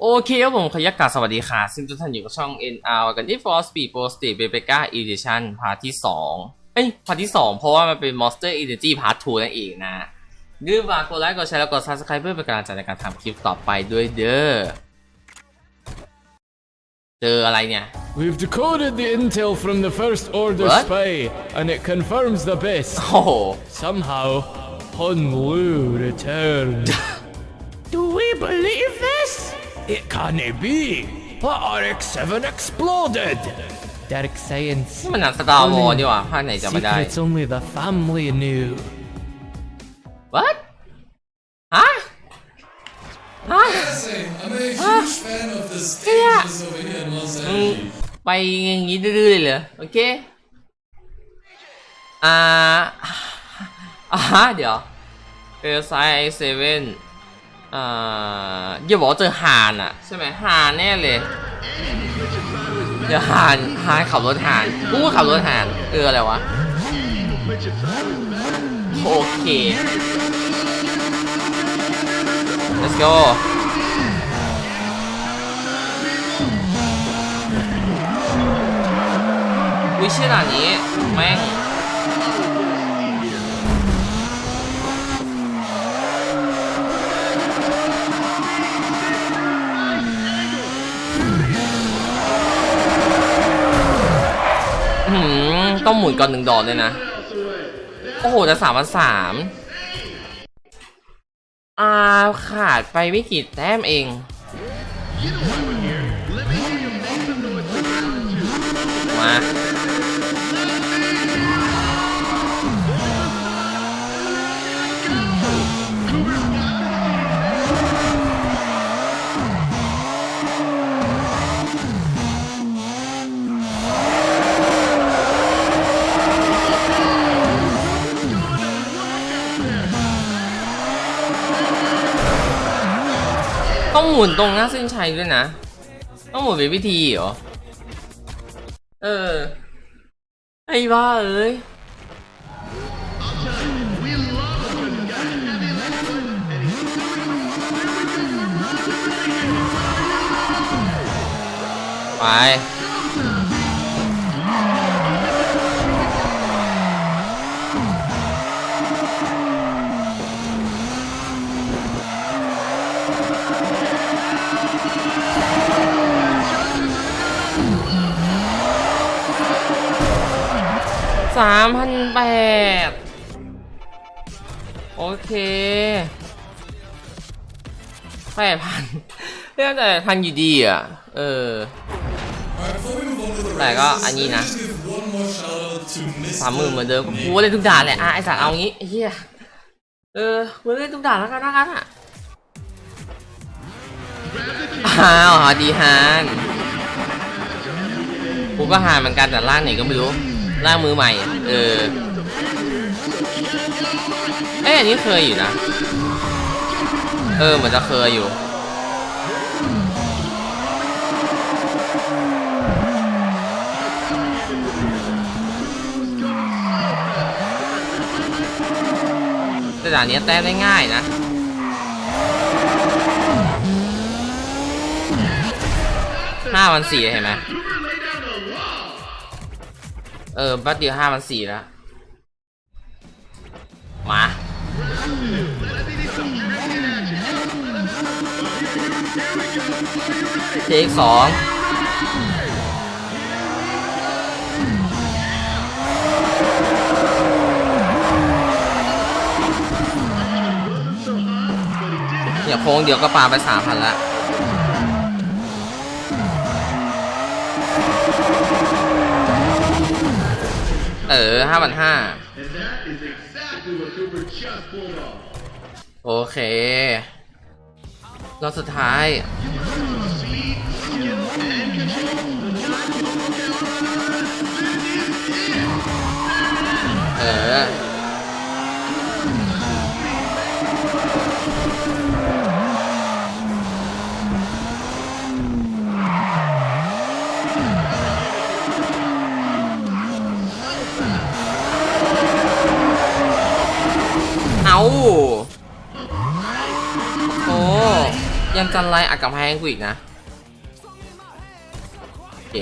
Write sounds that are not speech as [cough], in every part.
โอเคครับผมขยักกาสวัสดีค่ะ ซึ่งทุกท่านอยู่กับช่อง NR กันที่ For Speed Pro State b e b e k a Edition พาร์ทที่ 2 เอ้ย พาร์ทที่ 2 เพราะว่ามันเป็น Monster Energy Part 2 นั่นเองนะอย่าลืมฝากกดไลค์กดแชร์แล้วกด Subscribe เพื่อเป็นกำลังใจในการทำคลิปต่อไปด้วยเด้อเจออะไรเนี่ย We've decoded the intel from the First Order What? spy, and it confirms the best. โอ้โห Somehow, Hun Lu returned. Do we believe this? It can't be. But RX-7 exploded. Dark science. นี่มันหนังสตาร์วอร์นี่หว่าภาคไหนจะไม่ได้ Secrets only the family knew. What ฮะฮะ Say, I'm a huge fan of the stages over here in Los มึง Angeles. ไปอย่างงี้ดื้อๆเลยเหรอ โอเค อ่าอ่าฮะเดี๋ยวเอลไซเซเว่น อ่าอย่าบอกว่าเจอฮานอะใช่ไหมฮานแน่เลยเดี๋ยวฮานฮานขับรถฮานกูขับรถฮานเอออะไรวะโอเค let's go วิชื่อด่านนี้แม่งอื้อหือ ต้องหมุนก่อนหนึ่งดอกเลยนะ โอ้โหจะสามพันสามอ่าขาดไปไม่กี่แต้มเองมา ต้องหมุนตรงหน้าเส้นชัยด้วยนะ ต้องหมุนเป็นวิธีเหรอ เออ ไอ้บ้าเอ้ยไป สามพันแปดโอเคแปดพันเรื่องแต่พันอยู่ดีอะ เออ แต่ก็อันนี้นะสามหมื่นเหมือนเดิมกูเล่นทุกด่านแหละอะไอสัตว์เอางี้เฮียเออกูเล่นทุกด่านแล้วกันแล้วกันอะอ้าวหาดีฮานกูก็ฮาเหมือนกันแต่ร่างไหนก็ไม่รู้ ร่างมือใหม่ เออ เอ้ยอันนี้เคยอยู่นะ เออ เหมือนจะเคยอยู่ แต่ด่านนี้แต้มได้ง่ายนะห้าวันสี่เห็นไหม เออแป๊บเดียวห้าวันสี่แล้ว มา เทคสองเนี่ยโค้งเดียวก็ปาไปสามพันละ เออห้าพันห้าโอเค รอบสุดท้าย เออ เอาโอ้ ยังำแพงกูอีกนะโอเค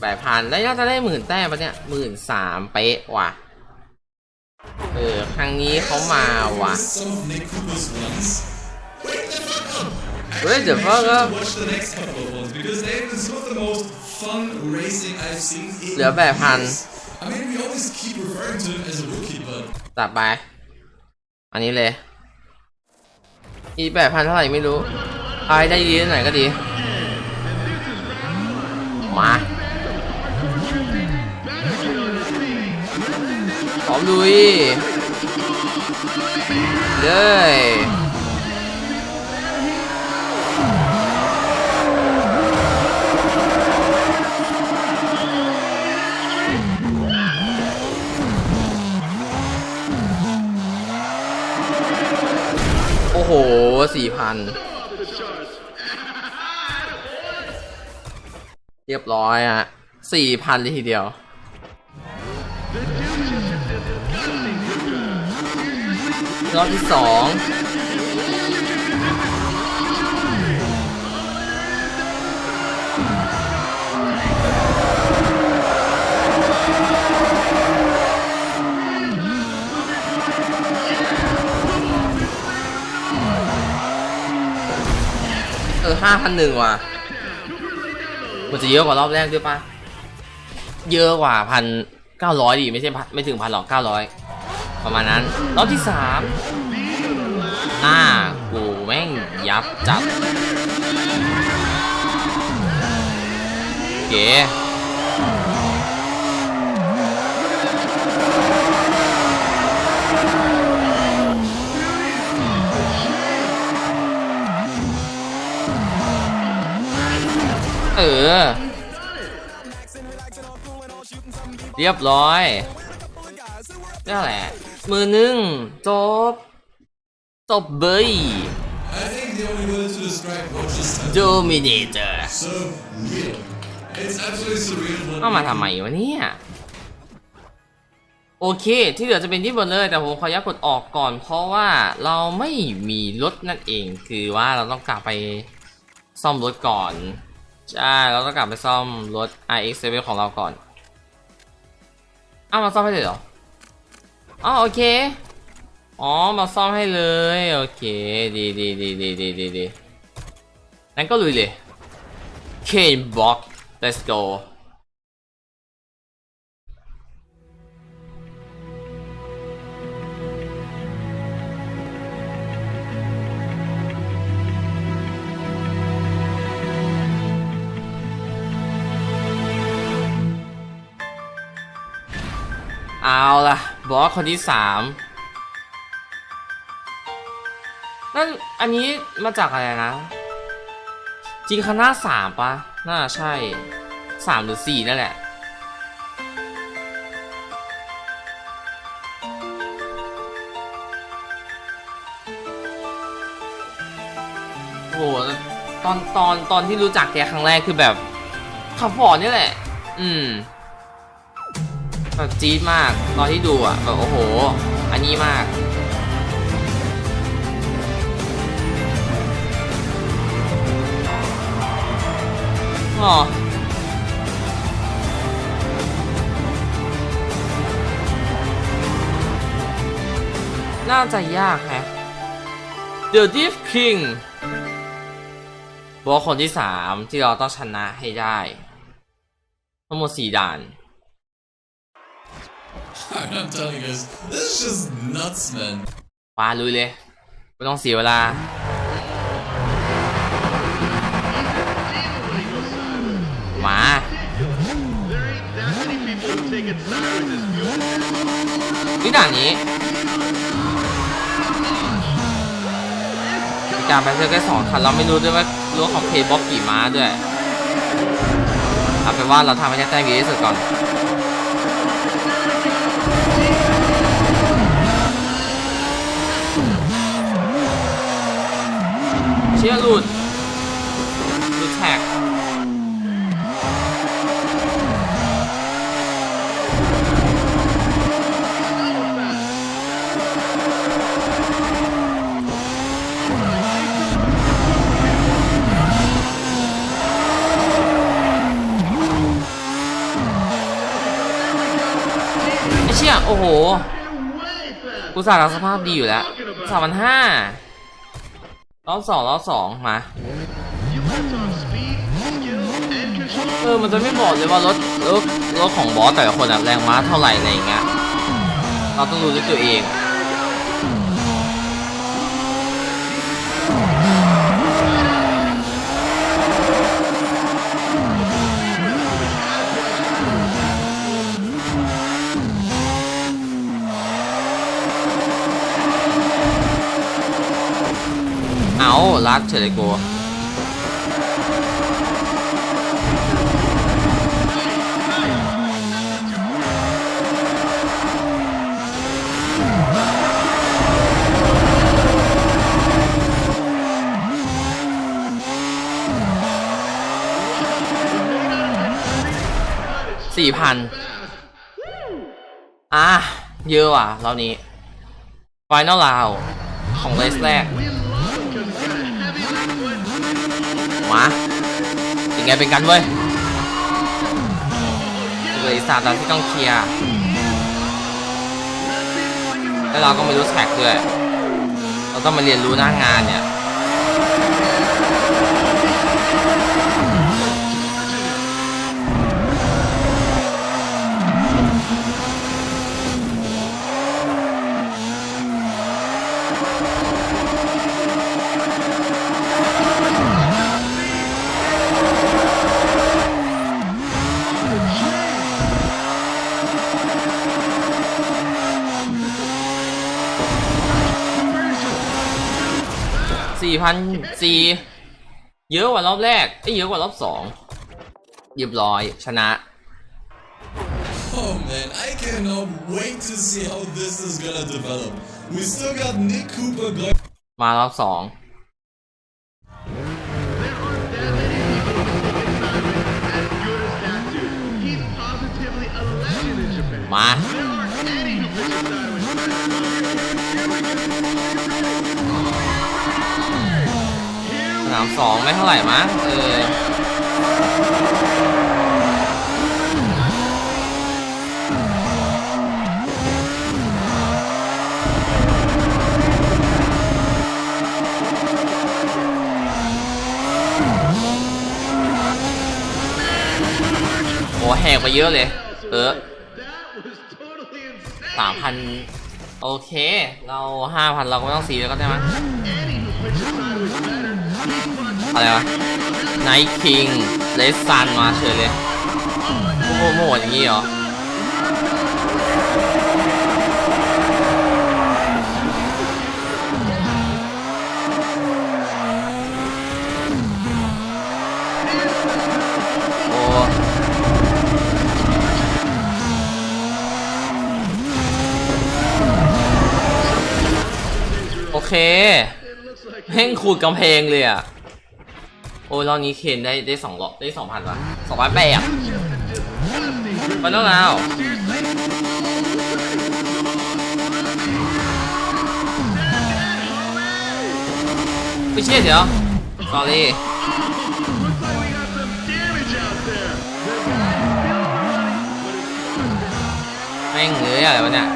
แปดพันแล้วจะได้หมื่นแต้มปะเนี่ยหมื่นสามเป๊ะว่ะเออครั้งนี้เขามาว่ะเฮ้ยเดี๋ยวพ่อก็เหลือแปดพันตัดไป อันนี้เลยอีแปดพันเท่าไหร่ไม่รู้ เอาให้ได้ดีหน่อยก็ดี มาพร้อมลุยเลยโอ้โหสี่พัน เรียบร้อยอะสี่พันเลยทีเดียว รอบที่สองเออห้าพันหนึ่งว่ะ มันจะเยอะกว่ารอบแรกด้วยปะเยอะกว่าพันเก้าร้อยดิไม่ใช่พันไม่ถึงพันหรอกเก้าร้อยประมาณนั้น รอบที่สามหน้ากูแม่งยับจับเก๋ เออ เรียบร้อยนี่แหละ มือหนึ่งจบ จบเบย I think the only way to describe what just happened โดมิเนเตอร์ so real. It's absolutely surreal. What เข้ามาทำไมวะเนี่ย โอเค ที่เหลือจะเป็นที่บนเลย แต่ผมขออนุญาตกดออกก่อน เพราะว่าเราไม่มีรถนั่นเอง คือว่าเราต้องกลับไปซ่อมรถก่อน ใช่ เราต้องกลับไปซ่อมรถ iX7 ของเราก่อน อ้าวมาซ่อมให้เลยเหรอ อ๋อโอเค อ๋อมาซ่อมให้เลย โอเค ดีดีดีดีดีดีดีนั้นก็ลุยเลย Cane Block let's go เอาล่ะ บอสคนที่สามนั่นอันนี้มาจากอะไรนะ จริงคณะสามปะน่าใช่สามหรือสี่นั่นแหละ โอ้โหตอนตอนตอนที่รู้จักแกครั้งแรกคือแบบขับฟอร์ดนี่แหละ อืม แบบจี๊ดมากตอนที่ดูอะแบบโอ้โห อันนี้มาก อ๋อน่าจะยากแฮะ The Deep King บอกคนที่สามที่เราต้องชนะให้ได้ ทั้งหมดสี่ด่าน I'm telling you guys, this is just nuts, man. ปาลุยเลยไม่ต้องเสียเวลามา นี่ด่านนี้มีการไปเจอแค่สองคันเราไม่รู้ด้วยว่ารั้วของเพย์บ็อกกี่ม้าด้วย เอาเป็นว่าเราทำให้ได้แต้มเยอะที่สุดก่อน เชี่ยหลุดหลุดแท็กไอเชี่ยโอ้โหกูสาห์สภาพดีอยู่แล้วสามพันห้า รอบสองรอบสองมาเออมันจะไม่บอกเลยว่ารถรถรถของบอสแต่ละคนอะแรงม้าเท่าไหร่อะไรอย่างเงี้ยเราต้องรู้ด้วยตัวเอง เอาลัดเฉยเลยกูสี่พันอะเยอะว่ะรอบนี้ไฟนอลราวของเลสแรก มาเป็นไงเป็นกันเว้ยเหลยสามตอนที่ต้องเคลียร์แล้วเราก็ไม่รู้แท็กด้วย เราต้องมาเรียนรู้หน้างานเนี่ย พันสี่เยอะกว่ารอบแรกไอ้ยเยอะกว่ารอบสองเรียบร้อยชนะ Oh man, I cannot wait to see how this is gonna develop. We still got Nick Cooper going. มารอบสอง He's positively a legend in Japan. มาามสองไม่เท่าไหร่มั้งเออโอ้แหกไปเยอะเลย เออสามพันโอเค เราห้าพันเราก็ไม่ต้องซีแล้วก็ได้มั้ง อะไรวะไนท์คิงเลสซันมาเฉยเลยโอ้โหโหดอย่างนี้เหรอโอโอเค พ่งขูดกำแพงเลยอะ โอ้ยรอบนี้เคนได้ได้สองรอยได้สองพันวะสองร้อยแปดไปแล้วแล้วไม่เชื่อเดี๋ยว sorry แม่งเอ้ยอะไรวะเนี่ย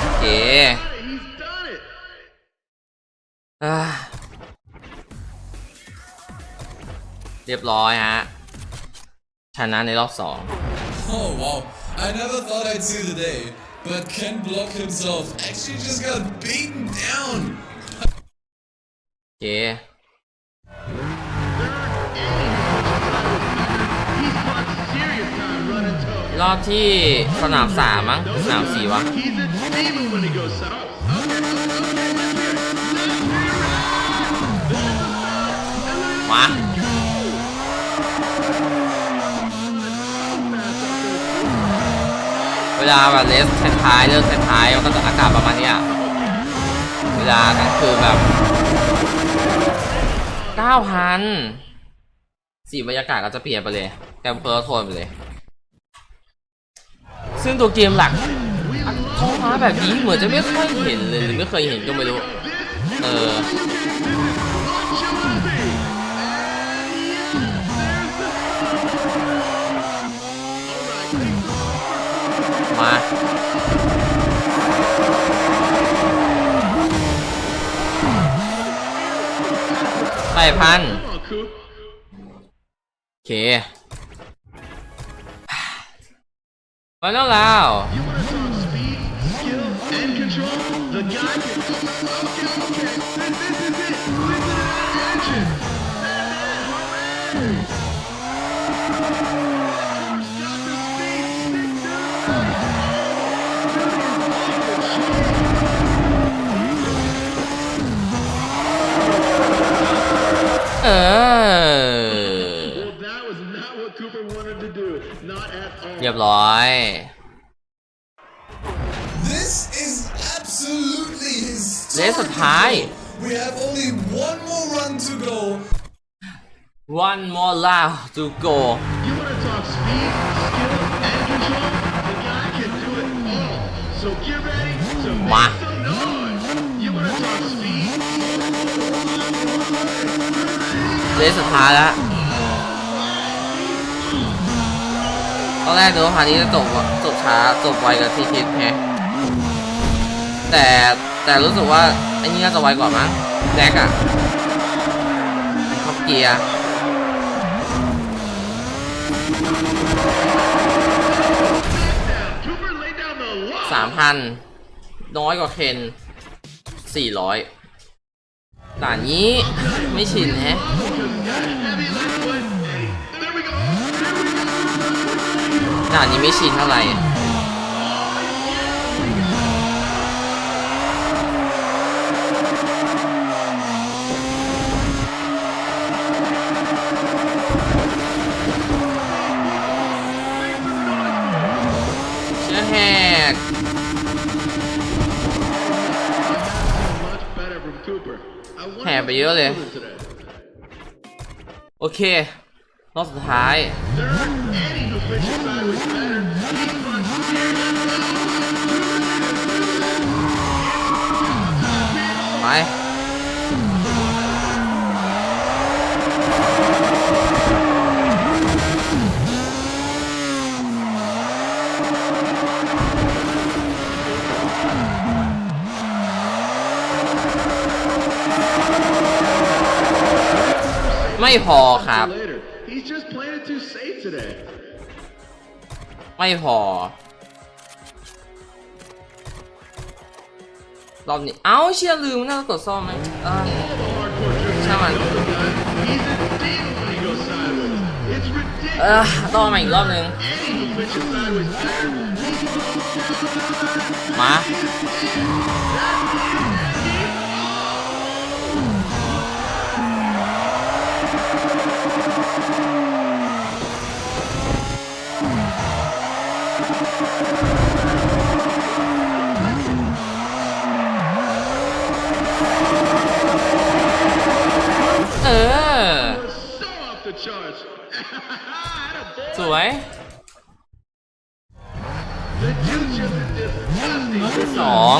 โอเค He's done it. อ่า เรียบร้อยฮะ ชนะในรอบสอง Oh wow, I never thought I'd see the day, but Ken Block himself actually just got beaten down. โอเค He's fought serious time running toe. รอบที่สนามสามมั้งสนามสี่วะ มาเวลาแบบเลสท้ายเลิกท้ายมันก็จะอากาศประมาณนี้ยเวลากลางคืนแบบเก้าพันสีบรรยากาศก็จะเปลี่ยนไปเลยแกมเปอร์โทนไปเลย ซึ่งตัวเกมหลักท้องฟ้าแบบนี้เหมือนจะไม่ค่อยเห็นเลยหรือไม่เคยเห็นก็ไม่รู้ เออ ไปพันโอเคมาแล้ว เรียบร้อย [laughs] This is absolutely his เลสสุดท้าย We have only one more run to go. one more lap to go You want to talk speed, skill, and control? The guy can do it all. So get ready to make เลสสุดท้ายแล้วตอนแรกดูว่าพานี้จะจบวะจบช้าจบไวกว่าที่คิดแฮะแต่แต่รู้สึกว่าไอ้นี่น่าจะไวกว่ามั้งแจ็คอะท็อปเกียร์สามพันน้อยกว่าเคนสี่ร้อยด่านนี้ไม่ชินแฮะ น่านนี้ไม่ชินเท่าไหร่แหก แหไปเยอะเลย โอเค รอบสุดท้าย ไป ไม่พอครับ later. He's just playing it too safe today. ไม่พอ รอบนี้ เอ้าเชี่ยลืมน่าจะกดซ่อมไหมเอ้ย All the hardcore trips ช่างมัน know the guy. He's a demon when he goes sideways. It's เอ ridiculous. อต้องมาอีกรอบหนึ่ง Any who pitch it sideways better. มา สวยสอง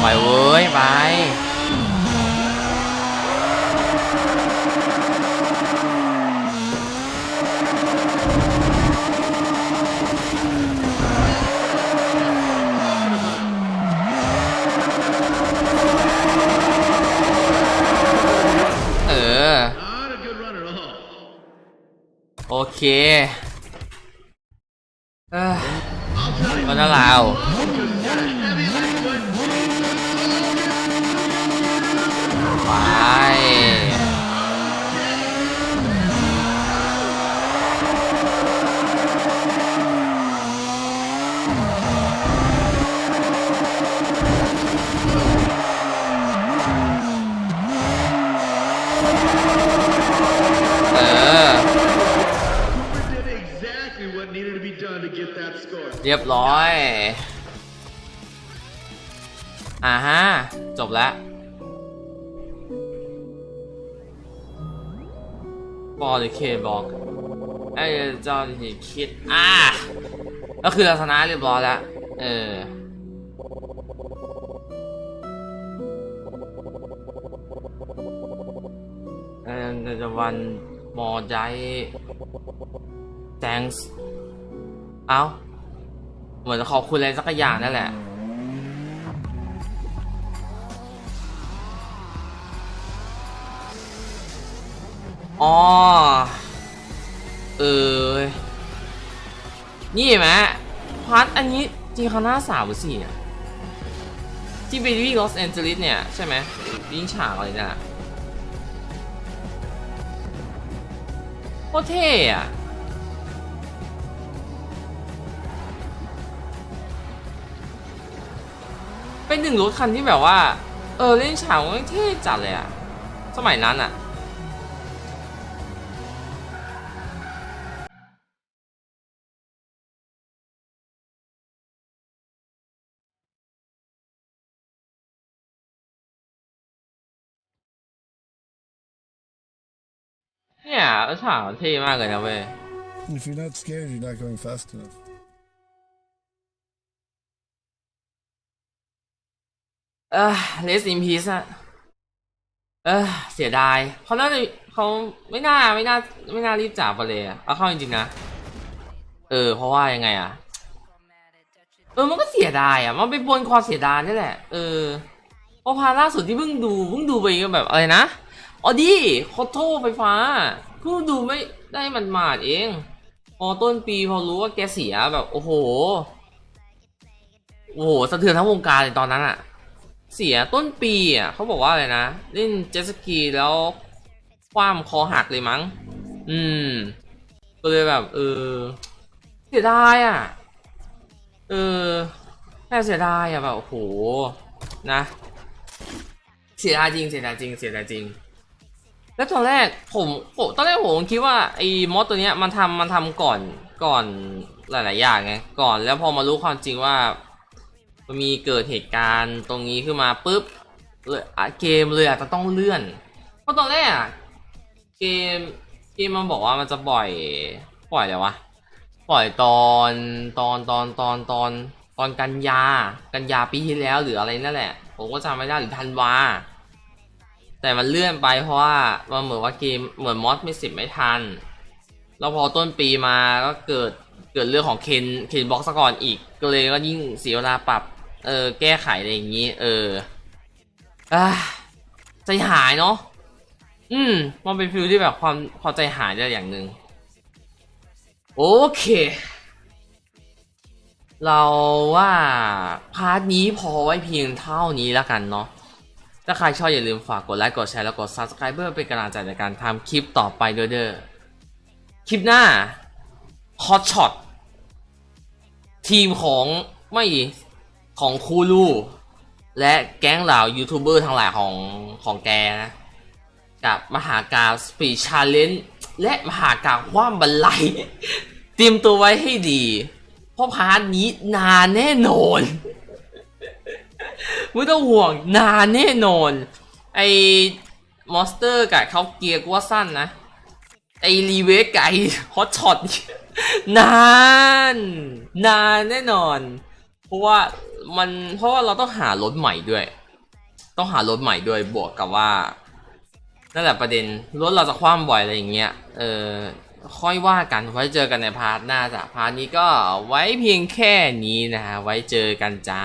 ไปเว้ย ไป เออ Not a good run at all. โอเค เออก็น่าลาว ไป เออ Cooper did exactly what needed to be done to เรียบร้อย อ่าฮะ จบแล้วบอลหรือเคบอกไอ้เจ้าที่คิด อะก็คือเราชนะเรียบร้อยแล้ว เออ เออจะวันมอใจ thanks เอ้า เหมือนขอบคุณอะไรสักอย่างนั่นแหละอ๋อเออ นี่เห็นไหมพาร์ทอันนี้จริงเขาหน้าสาวหรือสี่เนี่ยที่ลอสแอนเจลิสเนี่ย ใช่ไหมวิ่งฉากอะไรเนี่ย โคตรเท่อะเป็นหนึ่งรถคันที่แบบว่า เออเล่นฉากมันเท่จัดเลยอะสมัยนั้นอะ เนี่ยรถฉากมันเท่มากเลยนะเว้ย If you're not scared, you're not going fast enough. เออเลสอินพีซอะเออเสียดายเขาน่าจะเขาไม่น่าไม่น่าไม่น่ารีบจากไปเลยอะเอาเข้าจริงๆนะ เออ เพราะว่ายังไงอะเออ มันก็เสียดายอะมันเป็นบนความเสียดายนี่แหละ เออเพราะพาร์ทล่าสุดที่เพิ่งดูเพิ่งดูไปก็แบบอะไรนะ ออดี้โคโทไฟฟ้าเพิ่งดูไม่ได้มันมาดเองพอต้นปีพอรู้ว่าแกเสียแบบ โอ้โห โอ้โหสะเทือนทั้งวงการเลยตอนนั้นอะเสียต้นปีอะเขาบอกว่าอะไรนะเล่นเจสกีแล้วความคอหักเลยมั้ง อืม ก็เลยแบบ เออ เสียดายอะ เออแค่เสียดายอะแบบโอ้โห นะ เสียดายจริง เสียดายจริง เสียดายจริง แล้วตอนแรกผมผมตอนแรกผมคิดว่าไอ้มอสตัวเนี้ยมันทำมันทำก่อนก่อนหลาย ๆ อย่างไงก่อนแล้วพอมารู้ความจริงว่า มันมีเกิดเหตุการณ์ตรงนี้ขึ้นมาปุ๊บเลยเกมเลยอาจจะต้องเลื่อน เพราะตอนแรกเกมเกมมันบอกว่ามันจะปล่อยปล่อยอะไรวะปล่อยตอนตอนตอนตอนตอนตอนกันยากันยาปีที่แล้วหรืออะไรนั่นแหละ ผมก็จำไม่ได้หรือธันวา แต่มันเลื่อนไปเพราะว่ามันเหมือนว่าเกมเหมือนมอสไม่สิบไม่ทัน แล้วพอต้นปีมาก็เกิดเกิดเรื่องของเคนเคนบล็อกซะก่อนอีกก็เลยก็ยิ่งเสียเวลาปรับ เออแก้ไขอะไรอย่างนี้ เอออ่าใจหายเนาะอืม มันเป็นฟิลที่แบบความความใจหายได้อย่างหนึ่งโอเค เราว่าพาร์ทนี้พอไว้เพียงเท่านี้แล้วกันเนาะ ถ้าใครชอบอย่าลืมฝากกดไลค์กดแชร์แล้วกด subscribe เพื่อเป็นกำลังใจในการทำคลิปต่อไปด้วยเด้อคลิปหน้า Hot Shot ทีมของไม่ของคูลูและแก๊งเหล่ายูทูบเบอร์ทั้งหลายของของแกนะ กับมหากาสปีชาเลนและมหากาคว่ำบันไลเตรียมตัวไว้ให้ดี เพราะพาร์ทนี้นานแน่นอน ไม่ต้องห่วงนานแน่นอน ไอ้มอนสเตอร์กับเขาเกียร์กว่าสั้นนะ ไอ้รีเวสไก่ฮอตช็อตนาน นานแน่นอน เพราะว่ามันเพราะว่าเราต้องหารถใหม่ด้วย ต้องหารถใหม่ด้วยบวกกับว่านั่นแหละประเด็นรถเราจะคว่ำบ่อยอะไรอย่างเงี้ยเออค่อยว่ากันไว้เจอกันในพาร์ทหน้าจ้ะพาร์ทนี้ก็ไว้เพียงแค่นี้นะฮะไว้เจอกันจ้า